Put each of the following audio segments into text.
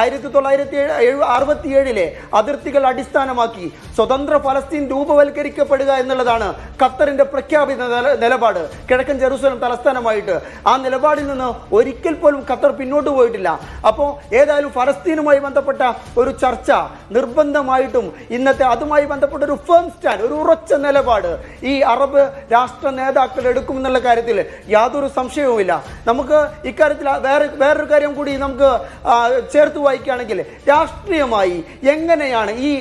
ആയിരത്തി തൊള്ളായിരത്തി അറുപത്തി ഏഴിലെ അതിർത്തികൾ അടിസ്ഥാനമാക്കി സ്വതന്ത്ര ഫലസ്തീൻ രൂപവൽക്കരിക്കപ്പെടുക എന്നുള്ളതാണ് ഖത്തറിന്റെ പ്രഖ്യാപിത നിലപാട്. കിഴക്കൻ ജെറൂസലം തലസ്ഥാനമായിട്ട്. ആ നിലപാടിൽ നിന്ന് ഒരിക്കൽ പോലും ഖത്തർ പിന്നോട്ട് പോയിട്ടില്ല. അപ്പോൾ ഏതായാലും ഫലസ്തീനുമായി ബന്ധപ്പെട്ട ഒരു ചർച്ച നിർബന്ധമായിട്ടും ഇന്നത്തെ അതുമായി ബന്ധപ്പെട്ട ഒരു ഫേം സ്റ്റാൻഡ് ഒരു ഉറച്ച നിലപാട് ഈ അറബ് രാഷ്ട്ര നേതാക്കൾ എടുക്കുമെന്നുള്ള കാര്യത്തിൽ യാതൊരു സംശയവുമില്ല. നമുക്ക് ഇക്കാര്യത്തിൽ വേറെ വേറൊരു കാര്യം കൂടി നമുക്ക് ചേർത്ത് വായിക്കുകയാണെങ്കിൽ രാഷ്ട്രീയമായി എങ്ങനെയാണ് ഈ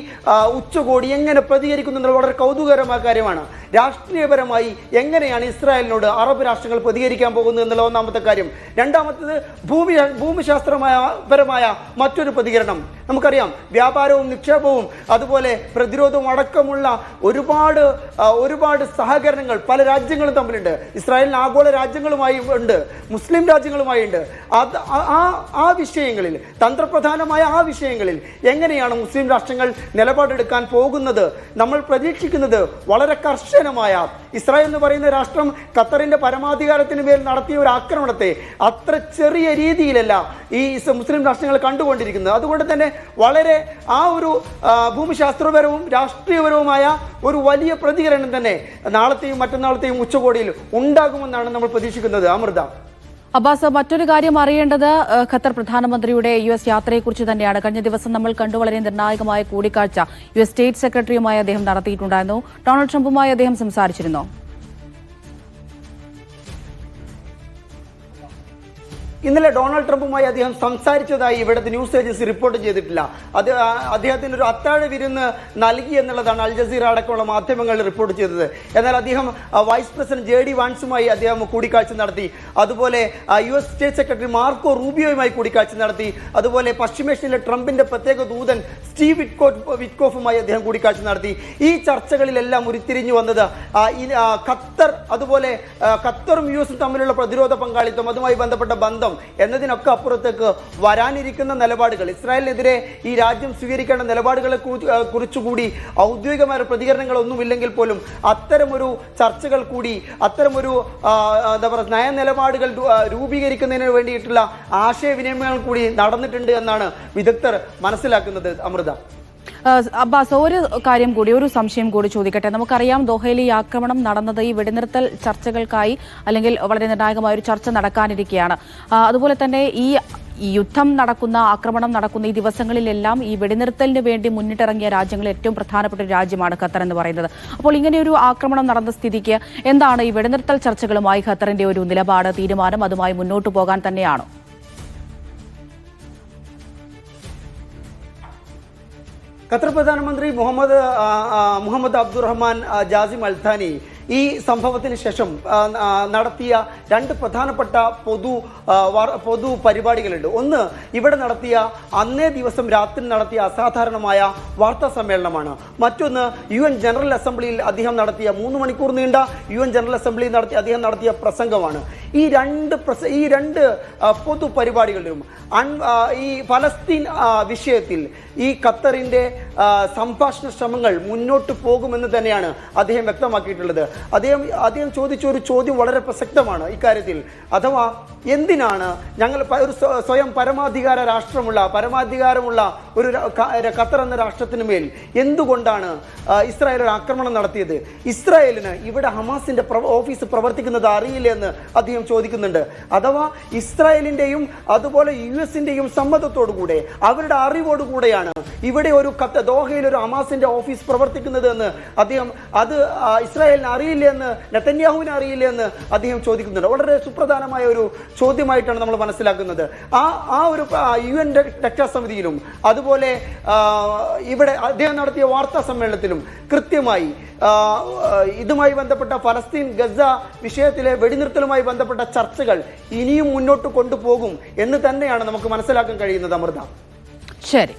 ഉച്ചകോടി എങ്ങനെ പ്രതികരിക്കുന്നു എന്നുള്ളത് വളരെ കൗതുകകരമായ കാര്യമാണ്. രാഷ്ട്രീയപരമായി എങ്ങനെയാണ് ഇസ്രായേലിനോട് അറബ് രാഷ്ട്രങ്ങൾ പ്രതികരിക്കാൻ പോകുന്നത് എന്നുള്ള ഒന്നാമത്തെ കാര്യം. രണ്ടാമത്തത് ഭൂമി ഭൂമിശാസ്ത്രമായ പരമായ മറ്റൊരു പ്രതികരണം. നമുക്കറിയാം വ്യാപാരവും നിക്ഷേപവും അതുപോലെ പ്രതിരോധവും അടക്കമുള്ള ഒരുപാട് ഒരുപാട് സഹകരണങ്ങൾ പല രാജ്യങ്ങളും തമ്മിലുണ്ട്. ഇസ്രായേലിന് ആഗോള രാജ്യങ്ങളുമായി ഉണ്ട് മുസ്ലിം രാജ്യങ്ങളുമായി ഉണ്ട്. അത് ആ- ആ വിഷയങ്ങളിൽ തന്ത്രപ്രധാനമായ ആ വിഷയങ്ങളിൽ എങ്ങനെയാണ് മുസ്ലിം രാഷ്ട്രങ്ങൾ നിലപാടെടുക്കാൻ പോകുന്നത്? നമ്മൾ പ്രതീക്ഷിക്കുന്നത് വളരെ കർശനമായ ഇസ്രായേൽ എന്ന് പറയുന്ന രാഷ്ട്രം ഖത്തറിന്റെ പരമാധികാരത്തിന് മേൽ നടത്തിയ ഒരു ആക്രമണത്തെ അത്ര ചെറിയ രീതിയിലല്ല ഈ മുസ്ലിം രാഷ്ട്രങ്ങൾ കണ്ടുകൊണ്ടിരിക്കുന്നത്. അതുകൊണ്ട് തന്നെ വളരെ ആ ഒരു ഭൂമിശാസ്ത്രപരവും രാഷ്ട്രീയപരവുമായ ഒരു വലിയ പ്രതികരണം തന്നെ നാളത്തെയും മറ്റന്നാളത്തെയും ഉച്ചകോടിയിൽ ഉണ്ടാകുമെന്നാണ് നമ്മൾ പ്രതീക്ഷിക്കുന്നത്. അമൃത. അബ്ബാസ് മറ്റൊരു കാര്യം അറിയേണ്ടത് ഖത്തർ പ്രധാനമന്ത്രിയുടെ യു എസ് യാത്രയെക്കുറിച്ച് തന്നെയാണ്. കഴിഞ്ഞ ദിവസം നമ്മൾ കണ്ടു വളരെ നിർണായകമായ കൂടിക്കാഴ്ച യു എസ് സ്റ്റേറ്റ് സെക്രട്ടറിയുമായി അദ്ദേഹം നടത്തിയിട്ടുണ്ടായിരുന്നു. ഡൊണാൾഡ് ട്രംപുമായി അദ്ദേഹം സംസാരിച്ചിരുന്നോ. ഇന്നലെ ഡൊണാൾഡ് ട്രംപുമായി അദ്ദേഹം സംസാരിച്ചതായി ഇവിടുത്തെ ന്യൂസ് ഏജൻസി റിപ്പോർട്ട് ചെയ്തിട്ടില്ല. അത് അദ്ദേഹത്തിന് ഒരു അത്താഴ വിരുന്ന് നൽകി എന്നുള്ളതാണ് അൽ ജസീറ അടക്കമുള്ള മാധ്യമങ്ങൾ റിപ്പോർട്ട് ചെയ്തത്. എന്നാൽ അദ്ദേഹം വൈസ് പ്രസിഡന്റ് ജെ ഡി വാൻസുമായി അദ്ദേഹം കൂടിക്കാഴ്ച നടത്തി. അതുപോലെ U S state secretary Marco റൂബിയോയുമായി കൂടിക്കാഴ്ച നടത്തി. അതുപോലെ പശ്ചിമേഷ്യയിലെ ട്രംപിന്റെ പ്രത്യേക ദൂതൻ സ്റ്റീവ് വിറ്റ്കോ വിറ്റ്കോഫുമായി അദ്ദേഹം കൂടിക്കാഴ്ച നടത്തി. ഈ ചർച്ചകളിലെല്ലാം ഉരുത്തിരിഞ്ഞു വന്നത് ഖത്തർ അതുപോലെ ഖത്തറും യു എസും തമ്മിലുള്ള പ്രതിരോധ പങ്കാളിത്തം അതുമായി ബന്ധപ്പെട്ട ബന്ധം എന്നതിനൊക്കെ അപ്പുറത്തേക്ക് വരാനിരിക്കുന്ന നിലപാടുകൾ. ഇസ്രായേലിനെതിരെ ഈ രാജ്യം സ്വീകരിക്കേണ്ട നിലപാടുകളെ കുറിച്ചുകൂടി ഔദ്യോഗികമായ പ്രതികരണങ്ങളൊന്നുമില്ലെങ്കിൽ പോലും അത്തരമൊരു ചർച്ചകൾ കൂടി അത്തരമൊരു എന്താ പറയുക നയ നിലപാടുകൾ രൂ- ആ, രൂപീകരിക്കുന്നതിന് വേണ്ടിയിട്ടുള്ള ആശയവിനിമയങ്ങൾ കൂടി നടന്നിട്ടുണ്ട് എന്നാണ് വിദഗ്ധർ മനസ്സിലാക്കുന്നത്. അമൃത. അബ്ബാസ് ഒരു കാര്യം കൂടി ഒരു സംശയം കൂടി ചോദിക്കട്ടെ. നമുക്കറിയാം ദോഹയിൽ ഈ ആക്രമണം നടന്നത് ഈ വെടിനിർത്തൽ ചർച്ചകൾക്കായി അല്ലെങ്കിൽ വളരെ നിർണായകമായ ഒരു ചർച്ച നടക്കാനിരിക്കുകയാണ് അതുപോലെ തന്നെ ഈ ഈ യുദ്ധം നടക്കുന്ന ആക്രമണം നടക്കുന്ന ഈ ദിവസങ്ങളിലെല്ലാം ഈ വെടിനിർത്തലിന് വേണ്ടി മുന്നിട്ടിറങ്ങിയ രാജ്യങ്ങളിൽ ഏറ്റവും പ്രധാനപ്പെട്ട ഒരു രാജ്യമാണ് ഖത്തർ എന്ന് പറയുന്നത്. അപ്പോൾ ഇങ്ങനെ ഒരു ആക്രമണം നടന്ന സ്ഥിതിക്ക് എന്താണ് ഈ വെടിനിർത്തൽ ചർച്ചകളുമായി ഖത്തറിന്റെ ഒരു നിലപാട് തീരുമാനം അതുമായി മുന്നോട്ട് പോകാൻ തന്നെയാണോ? ഖത്തർ പ്രധാനമന്ത്രി Mohammed Mohammed Abdulrahman Jassim Al Thani ഈ സംഭവത്തിന് ശേഷം നടത്തിയ രണ്ട് പ്രധാനപ്പെട്ട പൊതു പൊതു പരിപാടികളുണ്ട്. ഒന്ന് ഇവിടെ നടത്തിയ അന്നേ ദിവസം രാത്രി നടത്തിയ അസാധാരണമായ വാർത്താ സമ്മേളനമാണ്. മറ്റൊന്ന് യു എൻ ജനറൽ അസംബ്ലിയിൽ അദ്ദേഹം നടത്തിയ മൂന്ന് മണിക്കൂർ നീണ്ട യു എൻ ജനറൽ അസംബ്ലിയിൽ നടത്തി അദ്ദേഹം നടത്തിയ പ്രസംഗമാണ്. ഈ രണ്ട് പ്രസ ഈ രണ്ട് പൊതു പരിപാടികളിലും ഈ ഫലസ്തീൻ വിഷയത്തിൽ ഈ ഖത്തറിന്റെ ആ, സംഭാഷണ ശ്രമങ്ങൾ മുന്നോട്ട് പോകുമെന്ന് തന്നെയാണ് അദ്ദേഹം വ്യക്തമാക്കിയിട്ടുള്ളത്. അദ്ദേഹം അദ്ദേഹം ചോദിച്ച ഒരു ചോദ്യം വളരെ പ്രസക്തമാണ് ഇക്കാര്യത്തിൽ. അഥവാ എന്തിനാണ് ഞങ്ങൾ ഒരു സ്വയം പരമാധികാര രാഷ്ട്രമുള്ള പരമാധികാരമുള്ള ഒരു ഖത്തർ എന്ന രാഷ്ട്രത്തിന് മേൽ എന്തുകൊണ്ടാണ് ഇസ്രായേൽ ഒരു ആക്രമണം നടത്തിയത്? ഇസ്രായേലിന് ഇവിടെ ഹമാസിന്റെ ഓഫീസ് പ്രവർത്തിക്കുന്നത് അറിയില്ല എന്ന് അദ്ദേഹം ചോദിക്കുന്നുണ്ട്. അഥവാ ഇസ്രായേലിന്റെയും അതുപോലെ യു എസിന്റെയും സമ്മതത്തോടുകൂടെ അവരുടെ അറിവോടുകൂടെയാണ് ഇവിടെ ഒരു കത്ത് ദോഹയിൽ ഒരു അമാസിന്റെ ഓഫീസ് പ്രവർത്തിക്കുന്നത് എന്ന് അദ്ദേഹം അത് ഇസ്രായേലിന് അറിയില്ല എന്ന് നെതന്യാഹുവിന് അറിയില്ല എന്ന് അദ്ദേഹം ചോദിക്കുന്നുണ്ട്. വളരെ സുപ്രധാനമായ ഒരു ചോദ്യമായിട്ടാണ് നമ്മൾ മനസ്സിലാക്കുന്നത്. ആ ആ ഒരു യു എൻ രക്ഷാസമിതിയിലും അതുപോലെ ഇവിടെ അദ്ദേഹം നടത്തിയ വാർത്താ സമ്മേളനത്തിലും കൃത്യമായി ഇതുമായി ബന്ധപ്പെട്ട ഫലസ്തീൻ ഗസ വിഷയത്തിലെ വെടിനിർത്തലുമായി ബന്ധപ്പെട്ട ചർച്ചകൾ ഇനിയും മുന്നോട്ട് കൊണ്ടുപോകും എന്ന് തന്നെയാണ് നമുക്ക് മനസ്സിലാക്കാൻ കഴിയുന്നത് അമൃത. ശരി.